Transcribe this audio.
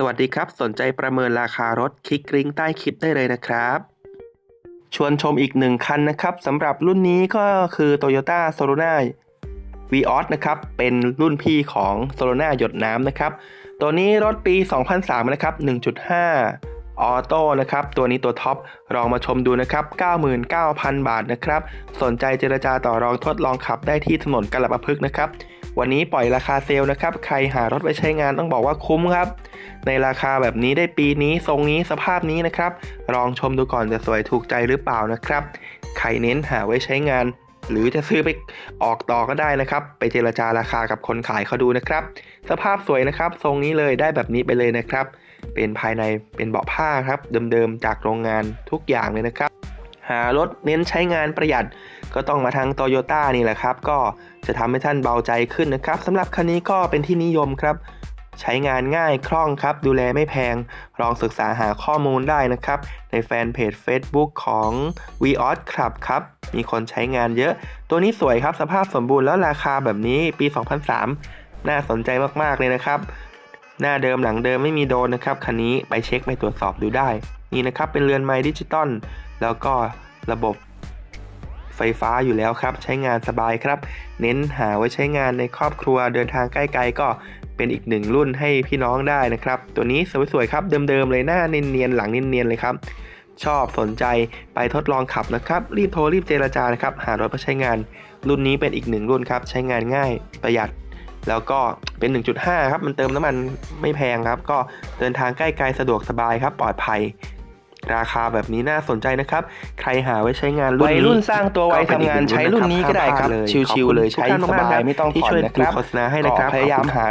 สวัสดีครับ สนใจประเมินราคารถคลิกลิงก์ใต้คลิปได้เลยนะครับ ชวนชมอีกหนึ่งคันนะครับสำหรับรุ่นนี้ก็คือ Toyota s o l o n a Vios นะครับเป็นรุ่นพี่ของ s o l o n a หยดน้ำนะครับ ตัวนี้รถปี 2003 นะครับ 1.5 ออโต้นะครับ ตัวนี้ตัวท็อปลองมาชมดูนะครับ 99,000 บาทนะครับ สนใจเจรจาต่อรองทดลองขับได้ที่ถนนกาลปะพฤกนะครับ วันนี้ปล่อยราคาเซลล์นะครับ ใครหารถไว้ใช้งานต้องบอกว่าคุ้มครับ ในราคาแบบนี้ได้ปีนี้ทรงนี้สภาพนี้นะครับ ลองชมดูก่อนจะสวยถูกใจหรือเปล่านะครับ ใครเน้นหาไว้ใช้งาน หรือจะซื้อไปออกต่อก็ได้นะครับ ไปเจรจาราคากับคนขายเขาดูนะครับ สภาพสวยนะครับ ทรงนี้เลยได้แบบนี้ไปเลยนะครับ เป็นภายในเป็นเบาะผ้าครับ เดิมๆจากโรงงานทุกอย่างเลยนะครับ หารถเน้นใช้งานประหยัด ก็ต้องมาทางโตโยต้านี่แหละครับ ก็จะทำให้ท่านเบาใจขึ้นนะครับสำหรับคันนี้ก็เป็นที่นิยมครับ ใช้งานง่ายคล่องครับ ดูแลไม่แพง ลองศึกษาหาข้อมูลได้นะครับ ในแฟนเพจ Facebook ของ v o s Club ครับ มีคนใช้งานเยอะ ตัวนี้สวยครับสภาพสมบูรณ์แล้วราคาแบบนี้ปี 2003 น่าสนใจมากๆเลยนะครับ หน้าเดิมหลังเดิมไม่มีโดนนะครับคันนี้ไปเช็คไปตรวจสอบดูได้ นี่นะครับเป็นเรือนไม้ดิจิตอลแล้วก็ ระบบไฟฟ้าอยู่แล้วครับ ใช้งานสบายครับ เน้นหาไว้ใช้งานในครอบครัวเดินทางใกล้ๆก็เป็นอีกหนึ่งรุ่นให้พี่น้องได้นะครับ ตัวนี้สวยๆครับเดิมๆเลยหน้าเนียนๆหลังเนียนๆเลยครับ ชอบสนใจไปทดลองขับนะครับ รีบโทรรีบเจรจานะครับ หารถมาใช้งาน รุ่นนี้เป็นอีกหนึ่งรุ่นครับ ใช้งานง่ายประหยัด แล้วก็เป็น 1.5 ครับ มันเติมน้ำมันไม่แพงครับ ก็เดินทางใกล้ไกลสะดวกสบายครับปลอดภัย ราคาแบบนี้น่าสนใจนะครับ ใครหาไว้ใช้งานรุ่นนี้วัยรุ่นสร้างตัวไว้ทำงานใช้รุ่นนี้ก็ได้ครับห้ามพลาชิวๆเลยขอบคุณใช้สบายทุกท่นไม่ต้องที่ผ่อนช่วยนะครับดูโฆษณาให้นะครับก็พยายามหา